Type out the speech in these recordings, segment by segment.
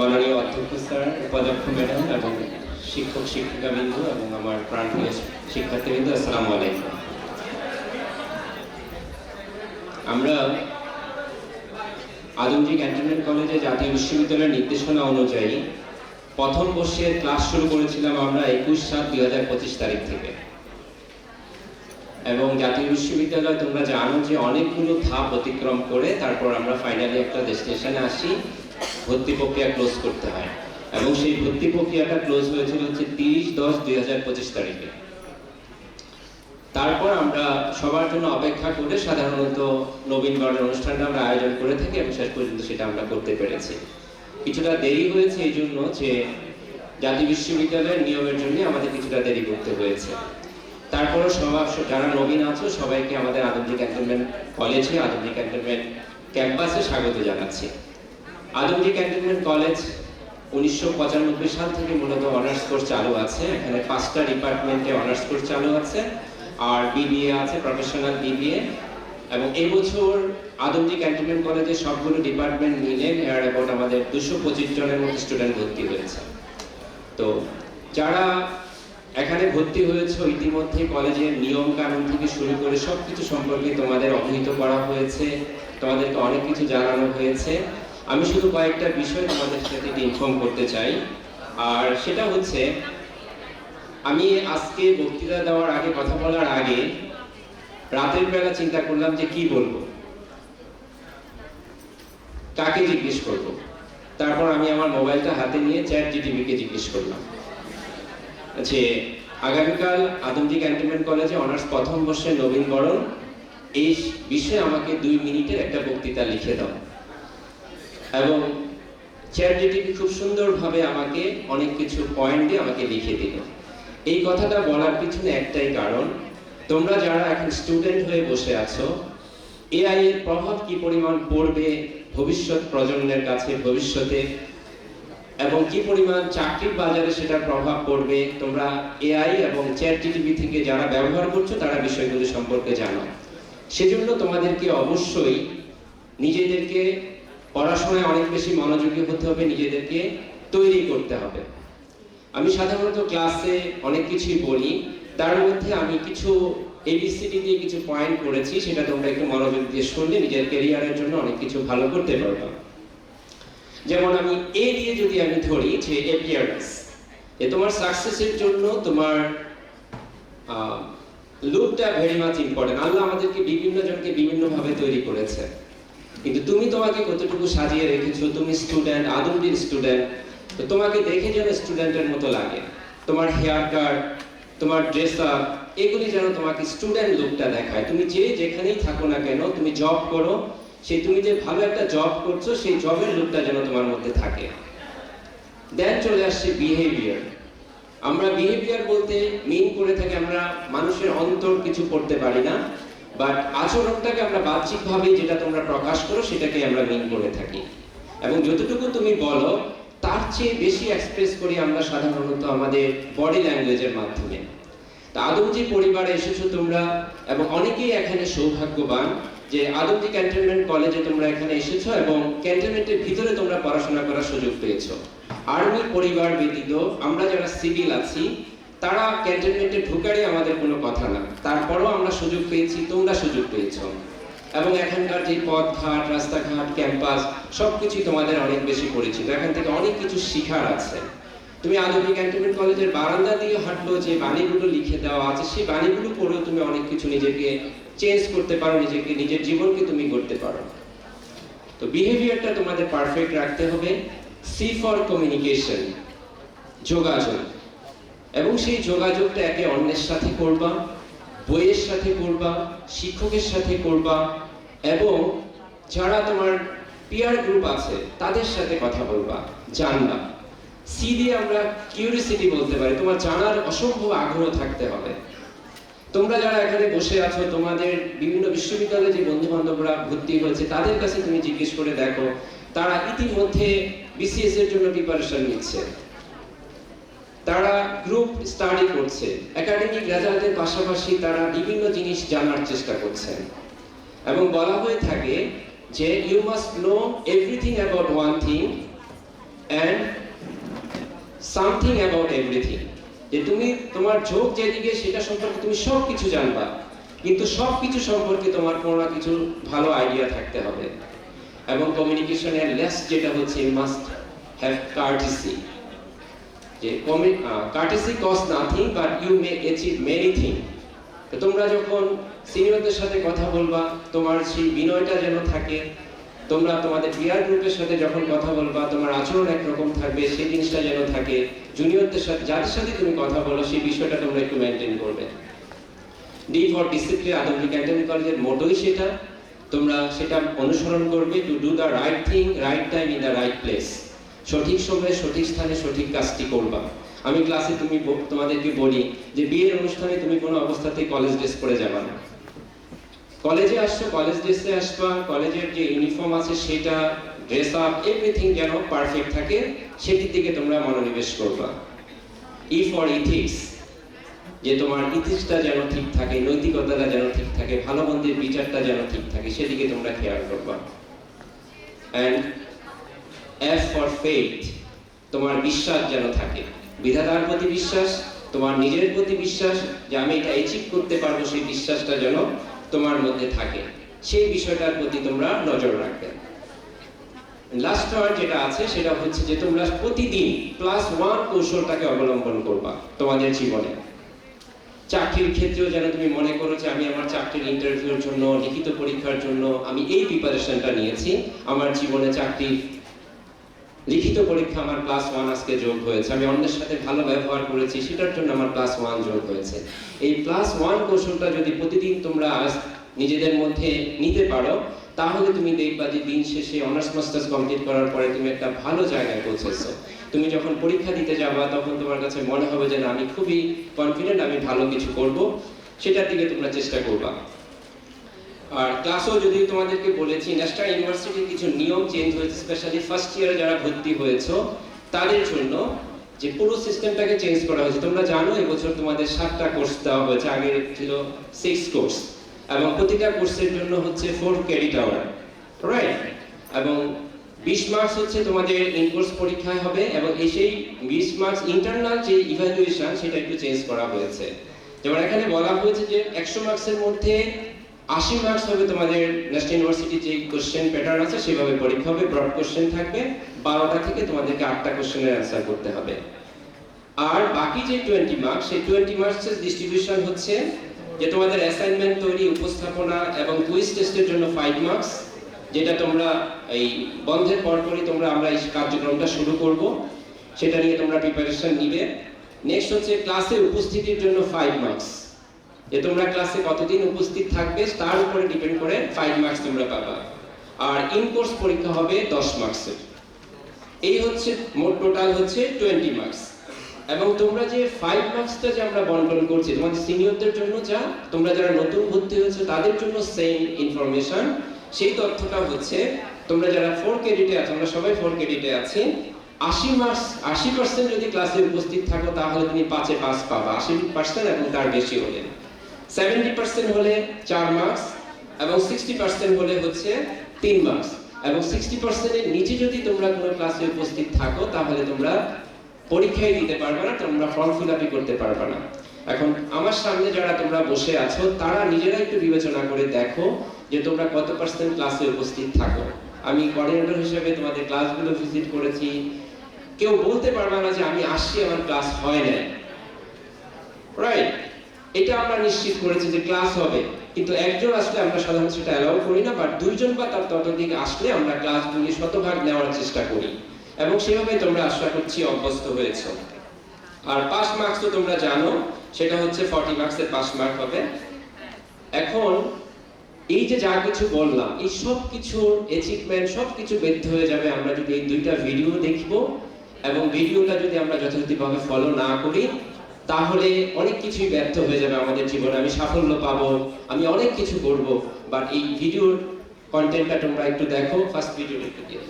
মাননীয় অধ্যক্ষ স্যার, উপাধ্যক্ষ ম্যাডাম এবং শিক্ষক, শিক্ষিকাবৃন্দ এবং আমার প্রাণপ্রিয় শিক্ষার্থীবৃন্দ, আসসালামু আলাইকুম। আমরা আদমজি ক্যান্টনমেন্ট কলেজে জাতীয় বিশ্ববিদ্যালয়ের নির্দেশনা অনুযায়ী প্রথম বর্ষের ক্লাস শুরু করেছিলাম আমরা একুশ সাত দুই হাজার পঁচিশ তারিখ থেকে। এবং জাতীয় বিশ্ববিদ্যালয়, তোমরা জানো যে অনেকগুলো ধাপ অতিক্রম করে তারপর আমরা ফাইনালি একটা ডেস্টিনেশনে আসি। ভর্তি প্রক্রিয়া ক্লোজ করতে হয়। এবং সেই ভর্তি প্রক্রিয়াটা ক্লোজ হয়েছিল হচ্ছে তিরিশ দশ দুই হাজার পঁচিশ তারিখে। তারপর আমরা সবার জন্য অপেক্ষা করে সাধারণত নবীনবরণের অনুষ্ঠানটা আমরা আয়োজন করে থাকি এবং শেষ পর্যন্ত সেটা আমরা করতে পেরেছি। কিছুটা দেরি হয়েছে এই জন্য যে জাতীয় বিশ্ববিদ্যালয়ের নিয়মের জন্য আমাদের কিছুটা দেরি করতে হয়েছে। তারপরে সবার যারা নবীন আছো, সবাইকে আমাদের আদমজি ক্যান্টনমেন্ট কলেজে আদমজি ক্যান্টনমেন্ট ক্যাম্পাসে স্বাগত জানাচ্ছি। আদমজি ক্যান্টনমেন্ট কলেজ উনিশশো পঁচানব্বই সাল থেকে মূলত অনার্স কোর্স চালু আছে। এখানে পাঁচটা ডিপার্টমেন্টে অনার্স কোর্স চালু আছে। আর বিবিএ আছে প্রফেশনাল বিবিএ এবং এই বছর আদমজি ক্যান্টনমেন্ট কলেজে সবগুলো ডিপার্টমেন্ট মিলে এর আমাদের দুশো পঁচিশ জনের মতো স্টুডেন্ট ভর্তি হয়েছে। তো যারা এখানে ভর্তি হয়েছে, ইতিমধ্যে কলেজের নিয়ম কানুন থেকে শুরু করে সবকিছু সম্পর্কে তোমাদের অবহিত করা হয়েছে। তোমাদেরকে অনেক কিছু জানানো হয়েছে। আমি শুধু কয়েকটা বিষয় তোমাদের সাথে ইনফর্ম করতে চাই। আর সেটা হচ্ছে, আমি আজকে বক্তৃতা দেওয়ার আগে, কথা বলার আগে রাতের বেলা চিন্তা করলাম যে কি বলব। কাকে জিজ্ঞেস করব? তারপর আমি আমার মোবাইলটা হাতে নিয়ে চ্যাট জিটিভিকে জিজ্ঞেস করলাম। যে, আগামীকাল আদমজি ক্যান্টনমেন্ট কলেজে অনার্স প্রথম বর্ষের নবীন বরণ। এই বিষয়ে আমাকে দুই মিনিটের একটা বক্তৃতা লিখে দাও। এবং চ্যাট জিটিভি খুব সুন্দরভাবে আমাকে অনেক কিছু পয়েন্টে আমাকে লিখে দিল। এই কথাটা বলার পিছনে একটাই কারণ, তোমরা যারা এখন স্টুডেন্ট হয়ে বসে আছো, এআই এর প্রভাব কি পরিমাণ পড়বে ভবিষ্যৎ প্রজন্মের কাছে, ভবিষ্যতে? এবং কি পরিমাণ চাকরির বাজারে সেটার প্রভাব পড়বে? তোমরা এআই এবং চ্যাট থেকে যারা ব্যবহার করছ, তারা বিষয়গুলো সম্পর্কে জানো। সেজন্য তোমাদেরকে অবশ্যই নিজেদেরকে পড়াশোনায় অনেক বেশি মনোযোগী হতে হবে, নিজেদেরকে তৈরি করতে হবে। আমি সাধারণত ক্লাসে অনেক কিছুই বলি, তার মধ্যে আমি কিছু এবিসিডি দিয়ে কিছু পয়েন্ট করেছি, সেটা তোমরা একটু মনোযোগ দিয়ে শুনলে নিজের ক্যারিয়ারের জন্য অনেক কিছু ভালো করতে পারবা। যেমন আমি এ দিয়ে যদি আমি ধরি, যে অ্যাপিয়ারেন্স এ তোমার সাকসেসের জন্য তোমার লুকটা ভেরি মাচ ইম্পর্টেন্ট আল্লাহ আমাদেরকে বিভিন্ন জনকে বিভিন্ন ভাবে তৈরি করেছে। কিন্তু তুমি তোমাকে কতটুকু সাজিয়ে রেখেছো? তুমি স্টুডেন্ট আদমদির স্টুডেন্ট তো তোমাকে দেখে যেন স্টুডেন্টের মতো লাগে। তোমার হেয়ার কাট তোমার ড্রেস আপ এগুলি যেন তোমাকে স্টুডেন্ট লুকটা দেখায়। তুমি যে যেখানেই থাকো না কেন, তুমি জব করো। সেই তুমি যে ভালো একটা জব করছ, সেই জবের লুকটা যেন তোমার মধ্যে থাকে। দেন চলে আসছে বিহেভিয়ার আমরা বিহেভিয়ার বলতে মিন করে থাকি আমরা মানুষের অন্তর কিছু করতে পারি না। বাট আচরণটাকে আমরা বাহ্যিকভাবে যেটা তোমরা প্রকাশ করো সেটাকে আমরা মিন করে থাকি। এবং যতটুকু তুমি বলো, তার চেয়ে বেশি এক্সপ্রেস করি আমরা সাধারণত আমাদের বডি ল্যাঙ্গুয়েজের মাধ্যমে। তা আদমজি পরিবারে এসেছ তোমরা, এবং অনেকেই এখানে সৌভাগ্যবান যে আদমজি ক্যান্টনমেন্ট কলেজে তোমরা এখানে এসেছ এবং ক্যান্টনমেন্টের ভিতরে তোমরা পড়াশোনা করার সুযোগ পেয়েছ। আর্মি পরিবার ব্যতীত আমরা যারা সিভিল আছি তারা ক্যান্টনমেন্টে ঢুকারই আমাদের কোনো কথা না। তারপরও আমরা সুযোগ পেয়েছি, তোমরা সুযোগ পেয়েছ। এবং এখানকার যে পথ ঘাট রাস্তাঘাট, ক্যাম্পাস, সবকিছুই তোমাদের অনেক বেশি পরিচিত। এখান থেকে অনেক কিছু শিখার আছে। তুমি আদমি ক্যান্টনমেন্ট কলেজের বারান্দা দিয়ে হাঁটলো, যে বাণীগুলো লিখে দেওয়া আছে, সেই বাণীগুলো পড়েও তুমি অনেক কিছু নিজেকে চেঞ্জ করতে পারো, নিজেকে, নিজের জীবনকে তুমি করতে পারো। তো বিহেভিয়ারটা তোমাদের পারফেক্ট রাখতে হবে। সি ফর কমিউনিকেশন যোগাযোগ। এবং সেই যোগাযোগটা একে অন্যের সাথে করবা, বইয়ের সাথে করবা, শিক্ষকের সাথে করবা, এবং যারা তোমার পিয়ার গ্রুপ আছে, তাদের সাথে কথা বলবা, জানবা। সি দিয়ে আমরা কিউরিসিটি বলতে পারি, তোমার জানার অসম্ভব আগ্রহ থাকতে হবে। তোমরা যারা এখানে বসে আছো, তোমাদের বিভিন্ন বিশ্ববিদ্যালয়ে যে বন্ধু বান্ধবরা ভর্তি হয়েছে, তাদের কাছে তুমি জিজ্ঞেস করে দেখো, তারা ইতিমধ্যে বিসিএস এর জন্য প্রিপারেশন নিচ্ছে। তারা গ্রুপ স্টাডি করছে। একাডেমিক রেজাল্টের পাশাপাশি তারা বিভিন্ন জিনিস জানার চেষ্টা করছেন এবং বলা হয়ে থাকে যে you must know everything about one thing and something about everything যে তুমি, তোমার ঝোঁক যেদিকে, সেটা সম্পর্কে তুমি সব কিছু জানবা। কিন্তু সব কিছু সম্পর্কে তোমার কোনো না কিছু ভালো আইডিয়া থাকতে হবে। এবং কমিউনিকেশনের লেস যেটা হচ্ছে মাস্ট হ্যাভ কার্টিসি যে courtesy cost nothing but you may achieve many thing তোমরা যখন সিনিয়রদের সাথে কথা বলবা, তোমার সেই বিনয়টা যেন থাকে, তোমরা তোমাদের পিয়ার গ্রুপের সাথে যখন কথা বলবা, তোমার আচরণ একরকম থাকবে, সেই জিনিসটা যেন থাকে। জুনিয়রদের সাথে, যাদের সাথে তুমি কথা বলো, সেই বিষয়টা তোমরা একটু মেনটেন করবে। D for discipline Adamjee cantonment কলেজের মোটোই সেটা। তোমরা সেটা অনুসরণ করবে to do the right thing right time in the right place সঠিক সময়ে সঠিক স্থানে সঠিক কাজটি করবা। আমি ক্লাসে তুমি তোমাদেরকে বলি যে বিয়ের অনুষ্ঠানে তুমি কোনো অবস্থাতেই কলেজ ড্রেস পরে যাবা না। কলেজে আসছো কলেজ ড্রেসে আসবা কলেজের যে ইউনিফর্ম আছে সেটা ড্রেস আপ এভরিথিং যেন পারফেক্ট থাকে, সেটির দিকে তোমরা মনোনিবেশ করবা। ই ফর ইথিক্স যে তোমার ইথিক্সটা যেন ঠিক থাকে, নৈতিকতাটা যেন ঠিক থাকে, ভালো মন্দের বিচারটা যেন ঠিক থাকে, সেদিকে তোমরা খেয়াল করবা। অ্যান্ড এফ ফর ফেথ তোমার বিশ্বাস যেন থাকে। বিধাতার প্রতি বিশ্বাস, তোমার নিজের প্রতি বিশ্বাস, যে আমি এটা অ্যাচিভ করতে পারব সেই বিশ্বাসটা যেন তোমার মধ্যে থাকে। সেই বিষয়টার প্রতি তোমরা নজর রাখবে। লাস্ট ওয়ার্ড যেটা আছে, সেটা হচ্ছে যে তোমরা প্রতিদিন প্লাস ওয়ান কৌশলটাকে অবলম্বন করবা তোমাদের জীবনে। চাকরির ক্ষেত্রেও যেন তুমি মনে করো যে আমি আমার চাকরির ইন্টারভিউর জন্য, লিখিত পরীক্ষার জন্য আমি এই প্রিপারেশনটা নিয়েছি। আমার জীবনে চাকরি লিখিত পরীক্ষা আমার প্লাস ওয়ান আজকে যোগ হয়েছে। আমি অন্যের সাথে ভালো ব্যবহার করেছি, সেটার জন্য আমার প্লাস ওয়ান যোগ হয়েছে। এই প্লাস ওয়ান কৌশলটা যদি প্রতিদিন তোমরা নিজেদের মধ্যে নিতে পারো, তাহলে তুমি দেখবা যে দিন শেষে অনার্স মাস্টার্স কমপ্লিট করার পরে তুমি একটা ভালো জায়গায় পৌঁছেছো। তুমি যখন পরীক্ষা দিতে যাবা, তখন তোমার কাছে মনে হবে যে না, আমি খুবই কনফিডেন্ট আমি ভালো কিছু করব। সেটার দিকে তোমরা চেষ্টা করবা। আর ক্লাসও যদি তোমাদেরকে বলেছি, ন্যাশনাল ইউনিভার্সিটির কিছু নিয়ম চেঞ্জ হয়েছে স্পেশালি ফার্স্ট ইয়ারে যারা ভর্তি হয়েছো, তাদের জন্য যে পুরো সিস্টেমটাকে চেঞ্জ করা হয়েছে, তোমরা জানো এবছর তোমাদের সাতটা কোর্স দেওয়া হয়েছে, আগে ছিল সিক্স কোর্স এবং প্রতিটা কোর্সের জন্য হচ্ছে ফোর ক্রেডিট আওয়ার রাইট এবং বিশ মার্কস হচ্ছে তোমাদের ইন কোর্স পরীক্ষায় হবে, এবং এই সেই বিশ মার্কস ইন্টারনাল যে ইভ্যালুয়েশন সেটা একটু চেঞ্জ করা হয়েছে। যেমন এখানে বলা হয়েছে যে একশো মার্কসের মধ্যে আশি মার্কস হবে তোমাদের ন্যাশনাল ইউনিভার্সিটি যে কোশ্চেন প্যাটার্ন আছে, সেভাবে পরীক্ষা হবে ব্রড কোশ্চেন থাকবে, বারোটা থেকে তোমাদেরকে আটটা কোশ্চেনের অ্যান্সার করতে হবে। আর বাকি যে টোয়েন্টি মার্কস সেই টোয়েন্টি মার্কসের ডিস্ট্রিবিউশন হচ্ছে যে তোমাদের অ্যাসাইনমেন্ট তৈরি, উপস্থাপনা এবং কুইজ টেস্টের জন্য ফাইভ মার্কস যেটা তোমরা এই বন্ধের পরপরই তোমরা আমরা এই কার্যক্রমটা শুরু করব। সেটা নিয়ে তোমরা প্রিপারেশন নিবে। নেক্সট হচ্ছে ক্লাসে উপস্থিতির জন্য ফাইভ মার্কস যে তোমরা ক্লাসে কতদিন উপস্থিত থাকবে, তার উপরে ডিপেন্ড করে ফাইভ মার্কস তোমরা পাবা। আর ইন কোর্স পরীক্ষা হবে দশ মার্কসের এই হচ্ছে, মোট টোটাল হচ্ছে টোয়েন্টি মার্কস এবং তোমরা যে ফাইভ মার্কসটা যে আমরা বন্টন করছি, তোমাদের সিনিয়রদের জন্য যা, তোমরা যারা নতুন ভর্তি হয়েছে, তাদের জন্য সেম ইনফরমেশন সেই তথ্যটা হচ্ছে, তোমরা যারা ফোর ক্রেডিটে আছো, আমরা সবাই ফোর ক্রেডিটে আছি, আশি মার্কস আশি পার্সেন্ট যদি ক্লাসে উপস্থিত থাকো, তাহলে তুমি পাঁচে পাস পাবা। আশি পার্সেন্ট এবং তার বেশি হলে। সেভেন্টি পার্সেন্ট হলে চার মার্কস এবং সিক্সটি পার্সেন্ট হলে হচ্ছে তিন মার্কস এবং সিক্সটি পার্সেন্টের নিচে যদি তোমরা কোনো ক্লাসে উপস্থিত থাকো, তাহলে তোমরা পরীক্ষায় দিতে পারবে না, তোমরা ফর্ম ফিল করতে পারবে না। এখন আমার সামনে যারা তোমরা বসে আছো, তারা নিজেরা একটু বিবেচনা করে দেখো যে তোমরা কত পার্সেন্ট ক্লাসে উপস্থিত থাকো। আমি কোঅর্ডিনেটর হিসেবে তোমাদের ক্লাসগুলো ভিজিট করেছি। কেউ বলতে পারবে না যে আমি আসছি, আমার ক্লাস হয় নাই। রাইট এটা আমরা নিশ্চিত করেছি যে ক্লাস হবে। কিন্তু একজন আসলে আমরা সাধারণত সেটা অ্যালাউ করি না বাট দুইজন বা তার ততোধিক আসলে আমরা ক্লাসগুলি শতভাগ নেওয়ার চেষ্টা করি। এবং সেভাবে তোমরা আশা করছি অভ্যস্ত হয়েছো। আর পাস মার্কস তো তোমরা জানো, সেটা হচ্ছে ফর্টি মার্কসের পাস মার্ক হবে। এখন, এই যে যা কিছু বললাম, এই সব কিছুর অ্যাচিভমেন্ট সব কিছু ব্যর্থ হয়ে যাবে আমরা যদি এই দুইটা ভিডিও দেখব এবং ভিডিওটা যদি আমরা যথাযথভাবে ফলো না করি তাহলে অনেক কিছুই ব্যর্থ হয়ে যাবে আমাদের জীবনে আমি সাফল্য পাবো, আমি অনেক কিছু করব বাট এই ভিডিওর কন্টেন্টটা তোমরা একটু দেখো ফার্স্ট ভিডিও একটু দিয়ে।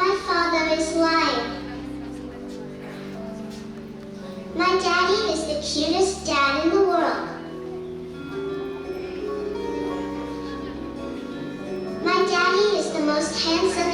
My father is lying. My daddy is the cutest dad in the world. My daddy is the most handsome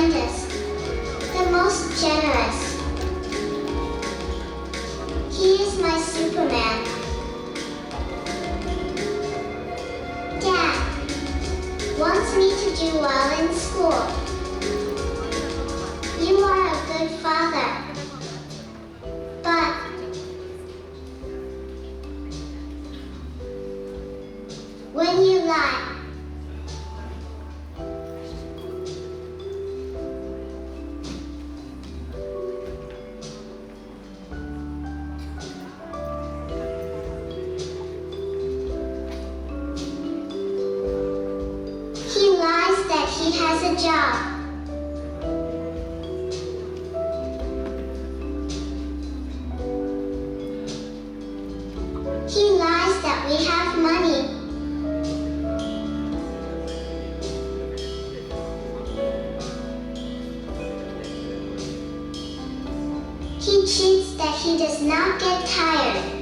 kindest, the most generous. He is my Superman. Dad wants me to do well in school. You are a good father. He cheats that he does not get tired.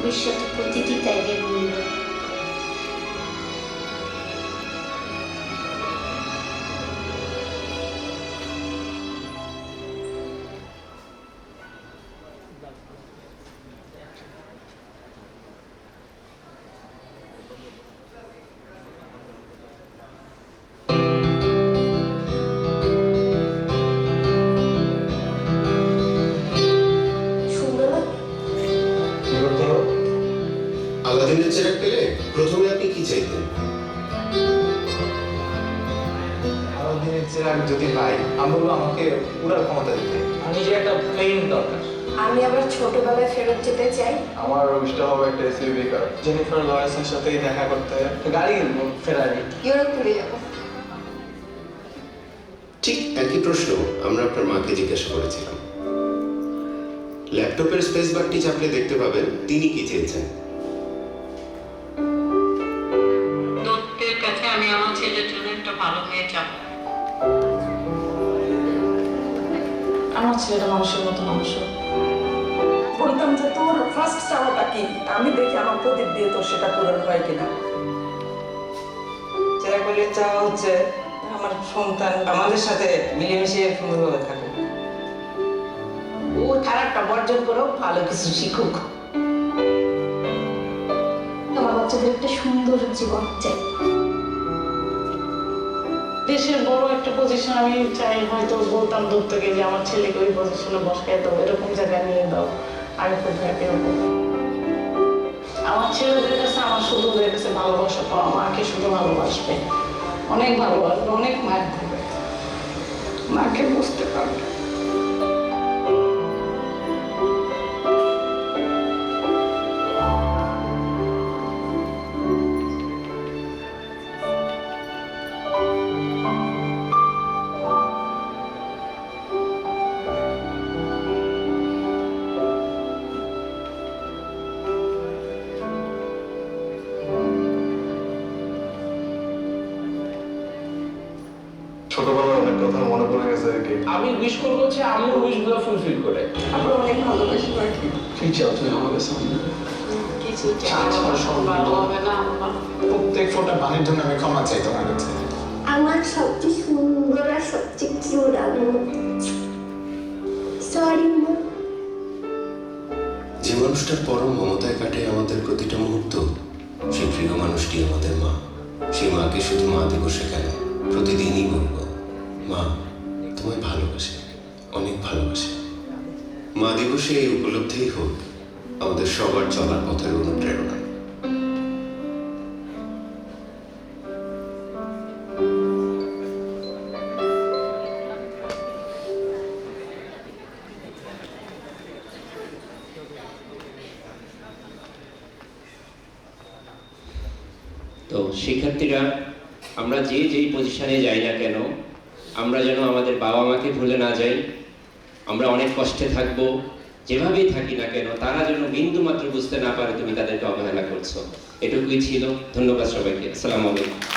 ভবিষ্যতে প্রতিটি ত্যাগের মূল্য। আলাদিনের চেরাগ পেলে প্রথমে আপনি কি চাইতেন? আরও দিনের চেরাগ যদি পাই আমি বলব আমাকে উড়ার ক্ষমতা দিতে নিজে একটা প্লেন দরকার। আমি আবার ছোটবেলায় ফেরত যেতে চাই। আমার অভিষ্ট হবে একটা এসইউভি কার জেনিফার লরেন্সের সাথেই দেখা করতে একটা গাড়ি কিনবো ফেরারি ইউরোপ ঘুরে যাব। ঠিক একই প্রশ্ন আমরা আপনার মাকে জিজ্ঞাসা করেছিলাম। ল্যাপটপের স্পেস বারটি চাপলে দেখতে পাবেন তিনি কি চেয়েছেন? একটা ভালো মেয়ে চাবো আমার ছেলেটা মানুষের মতো মানুষ। বলতাম যে তোর ফার্স্ট চাওয়াটা কি? আমি দেখি আমার প্রদীপ দিয়ে তোর সেটা পূরণ হয় কিনা। চেরাগুলির চাওয়া হচ্ছে আমার সন্তান আমাদের সাথে মিলেমিশে সুন্দরভাবে থাকুক। ও খারাপটা বর্জন করো ভালো কিছু শিখুক। আমার বাচ্চাদের একটা সুন্দর জীবন চাই। দেশের বড় একটা পজিশন আমি চাই হয়তো বলতাম দূর থেকে যে আমার ছেলেকে ওই পজিশনে বসকে দাও, এরকম জায়গায় নিয়ে দাও। আমি খুব হ্যাপি হব। আমার ছেলেদের কাছে, আমার শুধু ওদের কাছে ভালোবাসা পাওয়া, মাকে শুধু ভালোবাসবে। অনেক ভালোবাসবে অনেক মায়ের মাকে বুঝতে পারবে। চাও তুমি আমার কিছু প্রত্যেক ফোটা পানির জন্য আমি ক্ষমা চাই তোমার কাছে। আমার সবচেয়ে সুন্দর আর সবচেয়ে কিউট আম্মু সরি যে মানুষটার পরম মমতায় কাটে আমাদের প্রতিটা মুহূর্ত সেই প্রিয় মানুষটি আমাদের মা। সেই মাকে শুধু মা দিবসে কেন প্রতিদিনই বলব মা তোমায় ভালোবাসে অনেক ভালোবাসে। মা দিবসে এই উপলব্ধিই হোক আমাদের সবার চলার পথের অনুপ্রেরণা তো শিক্ষার্থীরা, আমরা যে যেই পজিশনে যাই না কেন, আমরা যেন আমাদের বাবা মাকে ভুলে না যাই। আমরা অনেক কষ্টে থাকব যেভাবেই থাকি না কেন, তারা যেন বিন্দু মাত্র বুঝতে না পারে তুমি তাদেরকে অবহেলা করছ। এটুকুই ছিল। ধন্যবাদ সবাইকে। আসসালামু আলাইকুম।